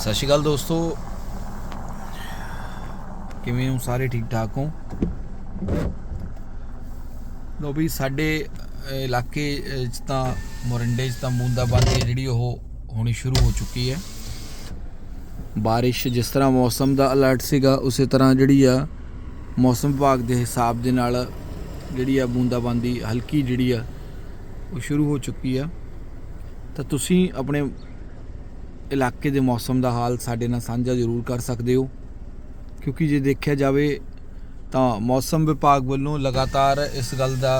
ਸਤਿ ਸ਼੍ਰੀ ਅਕਾਲ ਦੋਸਤੋ। ਕਿਵੇਂ ਹੋ? ਸਾਰੇ ਠੀਕ ਠਾਕ ਹੋ? ਲੋ ਵੀ ਸਾਡੇ ਇਲਾਕੇ 'ਚ ਤਾਂ ਮੋਰਿੰਡੇ 'ਚ ਤਾਂ ਬੂੰਦਾਬਾਂਦੀ ਹੈ ਜਿਹੜੀ ਉਹ ਹੋਣੀ ਸ਼ੁਰੂ ਹੋ ਚੁੱਕੀ ਹੈ। ਬਾਰਿਸ਼ ਜਿਸ ਤਰ੍ਹਾਂ ਮੌਸਮ ਦਾ ਅਲਰਟ ਸੀਗਾ, ਉਸੇ ਤਰ੍ਹਾਂ ਜਿਹੜੀ ਆ ਮੌਸਮ ਵਿਭਾਗ ਦੇ ਹਿਸਾਬ ਦੇ ਨਾਲ ਜਿਹੜੀ ਆ ਬੂੰਦਾਬਾਂਦੀ ਹਲਕੀ ਜਿਹੜੀ ਆ ਉਹ ਸ਼ੁਰੂ ਹੋ ਚੁੱਕੀ ਆ। ਤਾਂ ਤੁਸੀਂ ਆਪਣੇ ਇਲਾਕੇ ਦੇ ਮੌਸਮ ਦਾ ਹਾਲ ਸਾਡੇ ਨਾਲ ਸਾਂਝਾ ਜ਼ਰੂਰ ਕਰ ਸਕਦੇ ਹੋ। ਕਿਉਂਕਿ ਜੇ ਦੇਖਿਆ ਜਾਵੇ ਤਾਂ ਮੌਸਮ ਵਿਭਾਗ ਵੱਲੋਂ ਲਗਾਤਾਰ ਇਸ ਗੱਲ ਦਾ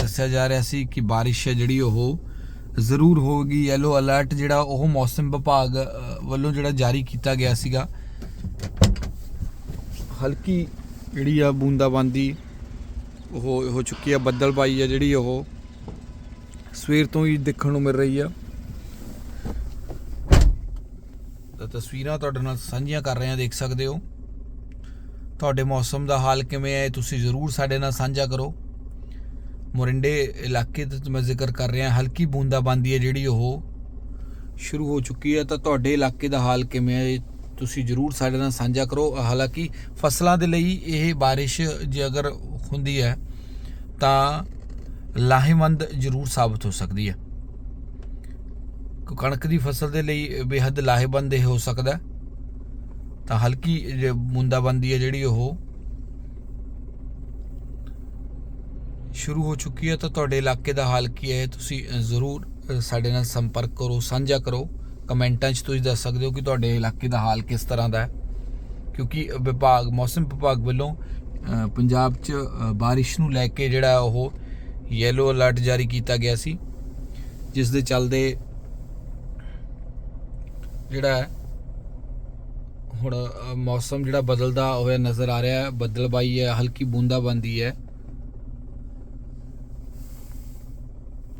ਦੱਸਿਆ ਜਾ ਰਿਹਾ ਸੀ ਕਿ ਬਾਰਿਸ਼ ਹੈ ਜਿਹੜੀ ਉਹ ਜ਼ਰੂਰ ਹੋਵੇਗੀ ਯੈਲੋ ਅਲਰਟ ਜਿਹੜਾ ਉਹ ਮੌਸਮ ਵਿਭਾਗ ਵੱਲੋਂ ਜਿਹੜਾ ਜਾਰੀ ਕੀਤਾ ਗਿਆ ਸੀਗਾ। ਹਲਕੀ ਜਿਹੜੀ ਆ ਬੂੰਦਾਬਾਂਦੀ ਉਹ ਹੋ ਚੁੱਕੀ ਆ, ਬੱਦਲਬਾਈ ਆ ਜਿਹੜੀ ਉਹ ਸਵੇਰ ਤੋਂ ਹੀ ਦੇਖਣ ਨੂੰ ਮਿਲ ਰਹੀ ਆ ਤਾਂ ਤਸਵੀਰਾਂ ਤੁਹਾਡੇ ਨਾਲ ਸਾਂਝੀਆਂ ਕਰ ਰਹੇ ਹਾਂ, ਦੇਖ ਸਕਦੇ ਹੋ। ਤੁਹਾਡੇ ਮੌਸਮ ਦਾ ਹਾਲ ਕਿਵੇਂ ਹੈ ਇਹ ਤੁਸੀਂ ਜ਼ਰੂਰ ਸਾਡੇ ਨਾਲ ਸਾਂਝਾ ਕਰੋ। ਮੋਰਿੰਡੇ ਇਲਾਕੇ ਦਾ ਮੈਂ ਜ਼ਿਕਰ ਕਰ ਰਿਹਾ, ਹਲਕੀ ਬੂੰਦਾਬਾਂਦੀ ਹੈ ਜਿਹੜੀ ਉਹ ਸ਼ੁਰੂ ਹੋ ਚੁੱਕੀ ਹੈ, ਤਾਂ ਤੁਹਾਡੇ ਇਲਾਕੇ ਦਾ ਹਾਲ ਕਿਵੇਂ ਹੈ ਇਹ ਤੁਸੀਂ ਜ਼ਰੂਰ ਸਾਡੇ ਨਾਲ ਸਾਂਝਾ ਕਰੋ। ਹਾਲਾਂਕਿ ਫਸਲਾਂ ਦੇ ਲਈ ਇਹ ਬਾਰਿਸ਼ ਜੇ ਅਗਰ ਹੁੰਦੀ ਹੈ, ਤਾਂ ਲਾਹੇਵੰਦ ਜ਼ਰੂਰ ਸਾਬਤ ਹੋ ਸਕਦੀ ਹੈ। ਕਣਕ ਦੀ ਫਸਲ ਦੇ ਲਈ ਬੇहद ਲਾਹੇਵੰਦ ਇਹ ਹੋ ਸਕਦਾ ਤਾਂ ਹਲਕੀ ਜੇ ਬੂੰਦਾਬਾਂਦੀ ਹੈ ਜਿਹੜੀ ਉਹ। ਸ਼ੁਰੂ ਹੋ ਚੁੱਕੀ ਹੈ ਤਾਂ ਤੁਹਾਡੇ ਇਲਾਕੇ ਦਾ ਹਾਲ ਕੀ ਹੈ ਤੁਸੀਂ ਜ਼ਰੂਰ ਸਾਡੇ ਨਾਲ ਸੰਪਰਕ ਕਰੋ ਸਾਂਝਾ ਕਰੋ। ਕਮੈਂਟਾਂ 'ਚ ਤੁਸੀਂ ਦੱਸ ਸਕਦੇ ਹੋ ਕਿ ਤੁਹਾਡੇ ਇਲਾਕੇ ਦਾ ਹਾਲ ਕਿਸ ਤਰ੍ਹਾਂ ਦਾ ਹੈ। ਕਿਉਂਕਿ ਵਿਭਾਗ ਮੌਸਮ ਵਿਭਾਗ ਵੱਲੋਂ ਪੰਜਾਬ 'ਚ ਅ, ਬਾਰਿਸ਼ ਨੂੰ ਲੈ ਕੇ ਜਿਹੜਾ ਉਹ ਯੈਲੋ ਅਲਰਟ ਜਾਰੀ ਕੀਤਾ ਗਿਆ ਸੀ। ਜਿਸ ਦੇ ਚੱਲਦੇ ਜਿਹੜਾ ਹੁਣ ਮੌਸਮ ਜਿਹੜਾ ਬਦਲਦਾ ਹੋਇਆ ਨਜ਼ਰ ਆ ਰਿਹਾ ਹੈ ਬੱਦਲਬਾਈ ਹੈ, ਹਲਕੀ ਬੂੰਦਾਬਾਂਦੀ ਹੈ।